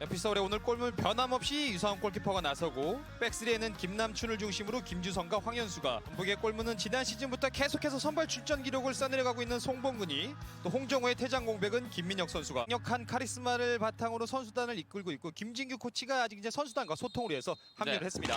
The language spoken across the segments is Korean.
에피소드에 오늘 골문 변함없이 유상훈 골키퍼가 나서고 백스리에는 김남춘을 중심으로 김주성과 황현수가 전북의 골문은 지난 시즌부터 계속해서 선발 출전 기록을 쌓내려가고 있는 송봉근이 또 홍정호의 퇴장 공백은 김민혁 선수가 강력한 카리스마를 바탕으로 선수단을 이끌고 있고 김진규 코치가 아직 이제 선수단과 소통을 위해서 합류를 네. 했습니다.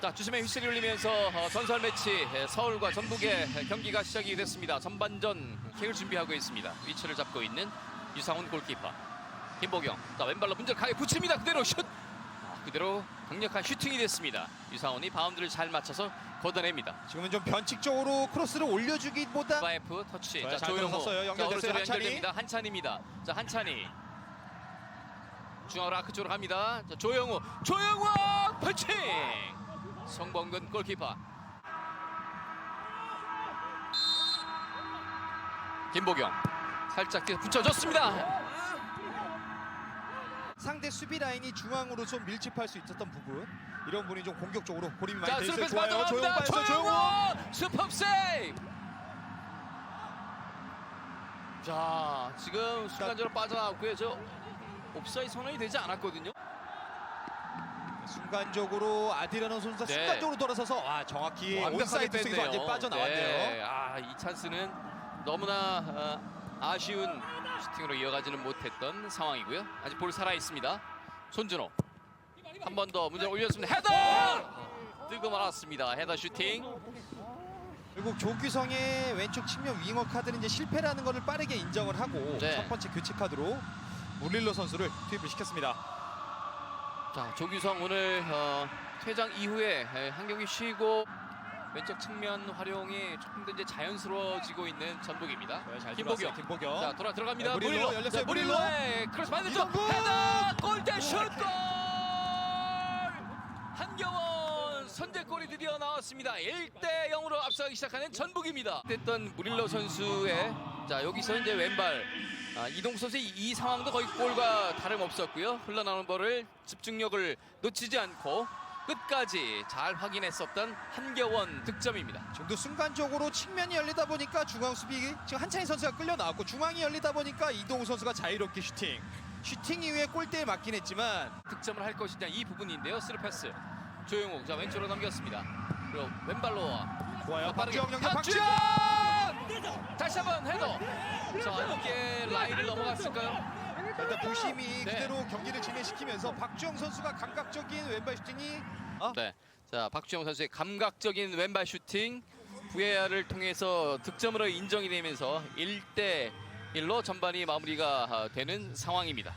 자 주심의 휘슬이 울리면서 어, 전설 매치 에, 서울과 전북의 에, 경기가 시작이 됐습니다. 전반전 킥을 준비하고 있습니다. 위치를 잡고 있는 유상훈 골키퍼 김보경 자 왼발로 문제를 강하게 붙입니다. 그대로 슛 아, 그대로 강력한 슈팅이 됐습니다. 유상훈이 바운드를 잘 맞춰서 걷어냅니다. 지금은 좀 변칙적으로 크로스를 올려주기보다 바이프 터치 좋아요, 자잘 조용호. 자, 연결됐어요. 연결됩니다. 한찬입니다. 자 한찬이 중앙으로 아크 쪽으로 갑니다. 자 조영우 조영우 펀칭 송범근 골키퍼 김보경 살짝 붙여줬습니다. 상대 수비 라인이 중앙으로 좀 밀집할 수 있었던 부분 이런 부분이 좀 공격적으로 고립이 많이 자 돼 있어요. 스루패스 좋아요. 조용 빠져나갑니다. 빠져 조용. 조영우 슈퍼 세이브. 자 지금 순간적으로 빠져나왔고요. 저 옵사이 선언이 되지 않았거든요. 순간적으로 아디라노 선수가 네. 순간적으로 돌아서서 와 정확히 완벽하게 온사이드 속에서 뺐네요. 완전 빠져나왔네요. 네. 아, 이 찬스는 너무나 어, 아쉬운 슈팅으로 이어가지는 못했던 상황이고요. 아직 볼 살아 있습니다. 손준호 한 번 더 문제를 올렸습니다. 헤더! 뜨고 말았습니다. 헤더 슈팅. 결국 조규성의 왼쪽 측면 윙어 카드는 이제 실패라는 것을 빠르게 인정을 하고 네. 첫 번째 교체 카드로 무릴로 선수를 투입을 시켰습니다. 자, 조규성 오늘 어, 퇴장 이후에 에, 한 경기 쉬고 왼쪽 측면 활용이 조금 더 이제 자연스러워지고 있는 전북입니다. 네, 잘 김보경. 들어왔어요, 김보경. 자 돌아 들어갑니다. 네, 무릴로. 열렸어요, 자, 무릴로. 무릴로의 크로스 반대쪽 이동국! 헤더 골대 슛골. 한경원 선제골이 드디어 나왔습니다. 1대 0으로 앞서가기 시작하는 전북입니다. 됐던 무릴로 선수의 자 여기서 이제 왼발 아, 이동 선수의 이, 이 상황도 거의 골과 다름없었고요. 흘러나오는 볼을 집중력을 놓치지 않고 끝까지 잘 확인했었던 한겨원 득점입니다. 지금도 순간적으로 측면이 열리다 보니까 중앙 수비 지금 한찬희 선수가 끌려 나왔고 중앙이 열리다 보니까 이동우 선수가 자유롭게 슈팅. 슈팅 이후에 골대에 맞긴 했지만 득점을 할 것이냐 이 부분인데요. 스루 패스 조용욱 자 왼쪽으로 넘겼습니다. 그리고 왼발로 좋아요. 박주영 연결 박주영. 박주영 다시 한번 헤더 자 이게 라인을 넘어갔을까요? 일단 부심이 네. 그대로 경기를 진행시키면서 박주영 선수가 감각적인 왼발 슈팅이 어? 네. 자 박주영 선수의 감각적인 왼발 슈팅 VAR을 통해서 득점으로 인정이 되면서 1대 1로 전반이 마무리가 아, 되는 상황입니다.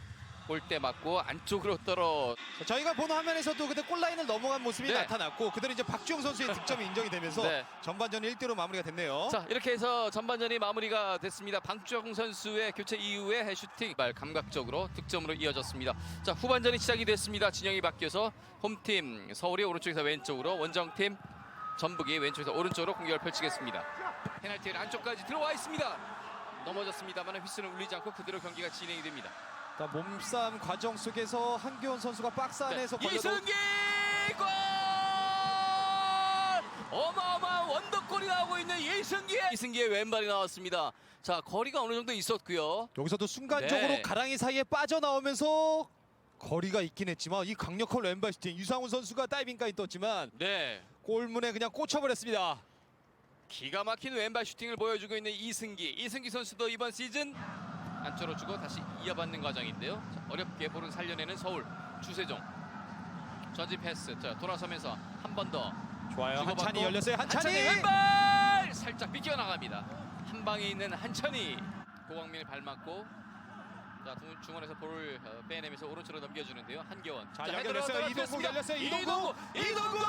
골대 맞고 안쪽으로 떨어 자, 저희가 보는 화면에서도 그때 골라인을 넘어간 모습이 네. 나타났고 그대로 이제 박주영 선수의 득점이 인정이 되면서 네. 전반전 1대1로 마무리가 됐네요. 자 이렇게 해서 전반전이 마무리가 됐습니다. 방주영 선수의 교체 이후에 슈팅 발 감각적으로 득점으로 이어졌습니다. 자 후반전이 시작이 됐습니다. 진영이 바뀌어서 홈팀 서울이 오른쪽에서 왼쪽으로 원정팀 전북이 왼쪽에서 오른쪽으로 공격을 펼치겠습니다. 페널티를 안쪽까지 들어와 있습니다. 넘어졌습니다만 휘슬은 울리지 않고 그대로 경기가 진행이 됩니다. 자, 몸싸움 과정 속에서 한교원 선수가 박스 안에서 걸려도 네. 이승기 골! 어마어마한 원더골이 나오고 있는 이승기 이승기의 왼발이 나왔습니다. 자 거리가 어느 정도 있었고요. 여기서도 순간적으로 네. 가랑이 사이에 빠져나오면서 거리가 있긴 했지만 이 강력한 왼발 슈팅 유상훈 선수가 다이빙까지 떴지만 네. 골문에 그냥 꽂혀버렸습니다. 기가 막힌 왼발 슈팅을 보여주고 있는 이승기. 이승기 선수도 이번 시즌 안쪽으로 주고 다시 이어받는 과정인데요. 자, 어렵게 볼은 살려내는 서울 주세종. 전진 패스. 자, 돌아서면서 한 번 더. 좋아요. 주고받고. 한찬이 열렸어요. 한찬이. 한찬이 왼발 살짝 비껴 나갑니다. 한 방에 있는 한찬이 고광민을 발 맞고 자 중- 중원에서 볼을 어, 빼내면서 오른쪽으로 넘겨주는데요. 한겨원. 자, 연결됐어요. 이동국. 열렸어요. 이동국. 이동국. 이동국.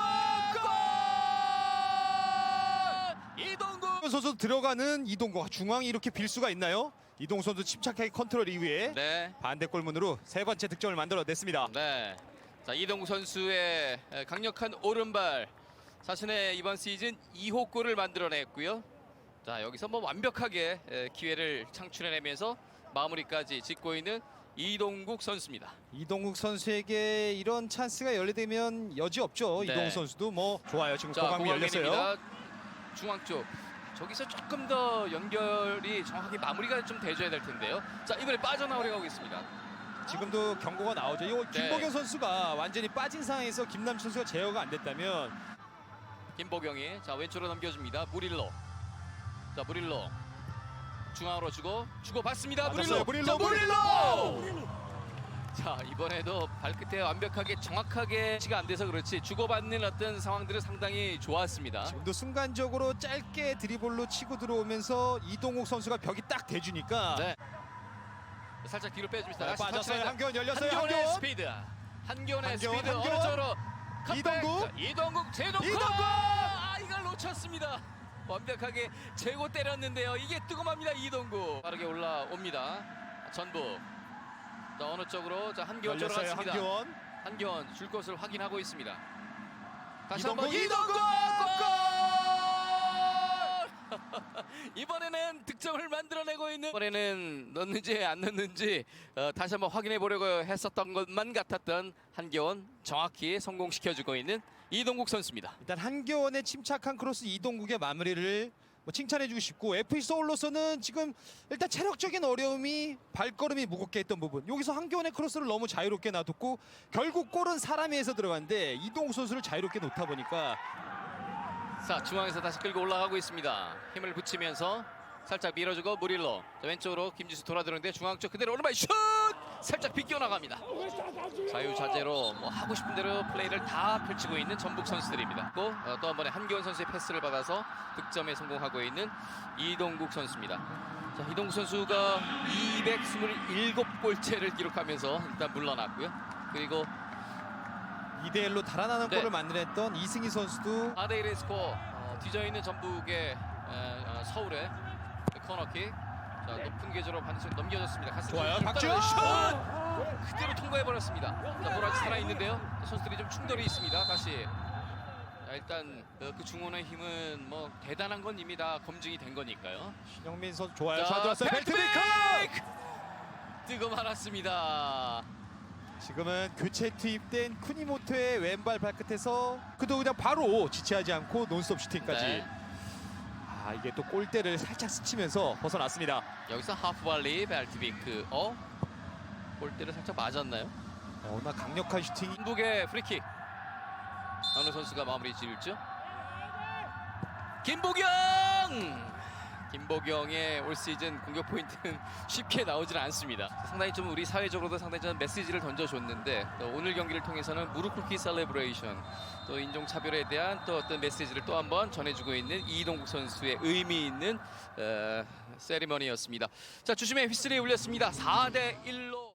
이동국. 선수 들어가는 이동국 중앙이 이렇게 빌 수가 있나요? 이동 선수 침착하게 컨트롤 이후에 네. 반대 골문으로 세 번째 득점을 만들어냈습니다. 네. 자 이동국 선수의 에, 강력한 오른발 자신의 이번 시즌 2호 골을 만들어냈고요. 자 여기서 뭐 완벽하게 에, 기회를 창출해내면서 마무리까지 짓고 있는 이동국 선수입니다. 이동국 선수에게 이런 찬스가 열리되면 여지 없죠. 네. 이동국 선수도 뭐 좋아요. 지금 자 고강미 열렸어요. 중앙 쪽. 저기서 조금 더 연결이 정확하게 마무리가 좀 돼줘야 될 텐데요. 자 이번에 빠져나오려고 하고 있습니다. 지금도 경고가 나오죠. 이 김보경 선수가 완전히 빠진 상황에서 김남춘 선수가 제어가 안 됐다면 김보경이 자 왼쪽으로 넘겨줍니다. 무릴로. 자 무릴로 중앙으로 주고 주고 받습니다. 무릴로. 무릴로, 자, 무릴로. 자 이번에도 발끝에 완벽하게 정확하게 치가 안 돼서 그렇지 주고받는 어떤 상황들은 상당히 좋았습니다. 지금도 순간적으로 짧게 드리블로 치고 들어오면서 이동욱 선수가 벽이 딱 대주니까 네. 살짝 뒤로 빼줍니다. 자, 다시 빠졌어요. 한교원 열렸어요. 한교원의 한교원. 스피드. 한교원의 한교원, 스피드 어느 한교원. 쪽으로 컷백. 이동국. 자, 이동국 제동국. 이동국. 아 이걸 놓쳤습니다. 완벽하게 제고 때렸는데요. 이게 뜨거합니다 이동국. 빠르게 올라옵니다. 전부. 자 어느 쪽으로 자 한교원 쪽으로. 왔습니다. 한교원. 한교원 줄 것을 확인하고 있습니다. 다시 이동국, 한번 이동국! 골! 이번에는 득점을 만들어내고 있는 이번에는 넣는지 안 넣는지 어, 다시 한번 확인해 보려고 했었던 것만 같았던 한교원 정확히 성공시켜주고 있는 이동국 선수입니다. 일단 한교원의 침착한 크로스 이동국의 마무리를 뭐 칭찬해주고 싶고 FC 서울로서는 지금 일단 체력적인 어려움이 발걸음이 무겁게 했던 부분. 여기서 한교원의 크로스를 너무 자유롭게 놔뒀고 결국 골은 사람이 해서 들어갔는데 이동국 선수를 자유롭게 놓다 보니까. 자 중앙에서 다시 끌고 올라가고 있습니다. 힘을 붙이면서 살짝 밀어주고 무릴로. 자, 왼쪽으로 김지수 돌아들었는데 중앙 쪽 그대로 오른발 슛 살짝 비껴 나갑니다. 자유자재로 뭐 하고 싶은 대로 플레이를 다 펼치고 있는 전북 선수들입니다. 또, 어, 한 번에 한기원 선수의 패스를 받아서 득점에 성공하고 있는 이동국 선수입니다. 자, 이동국 선수가 227골째를 기록하면서 일단 물러났고요. 그리고 2대 1로 달아나는 네. 골을 만들어냈던 이승희 선수도 4대 1의 스코어 어, 뒤져있는 전북의 에, 어, 서울의 코너킥 자, 높은 계좌로 반대쪽 넘겨졌습니다. 가슴 좋아요. 좀 박지원 슛! 그대로 통과해버렸습니다. 자, 보라지 살아있는데요. 선수들이 좀 충돌이 있습니다. 다시 자, 일단 어, 그 중원의 힘은 뭐 대단한 건 이미 다 검증이 된 거니까요. 신영민 선수 좋아요. 자, 잘 들어왔어요. 벨트메이커! 뜨고 말았습니다. 지금은 교체 투입된 쿠니모토의 왼발 발끝에서 그도 그냥 바로 지체하지 않고 논스톱 슈팅까지 네. 아 이게 또 골대를 살짝 스치면서 벗어났습니다. 여기서 하프발리 벨트비크 어? 골대를 살짝 맞았나요? 어, 워낙 강력한 슈팅이 한국의 프리킥 어느 선수가 마무리 지을죠? 김보경! 김보경의 올 시즌 공격 포인트는 쉽게 나오질 않습니다. 상당히 좀 우리 사회적으로도 상당히 좀 메시지를 던져줬는데 또 오늘 경기를 통해서는 무릎 꿇기 셀레브레이션 또 인종차별에 대한 또 어떤 메시지를 또 한번 전해주고 있는 이동국 선수의 의미 있는 어, 세리머니였습니다. 자 주심의 휘슬이 울렸습니다. 4대 1로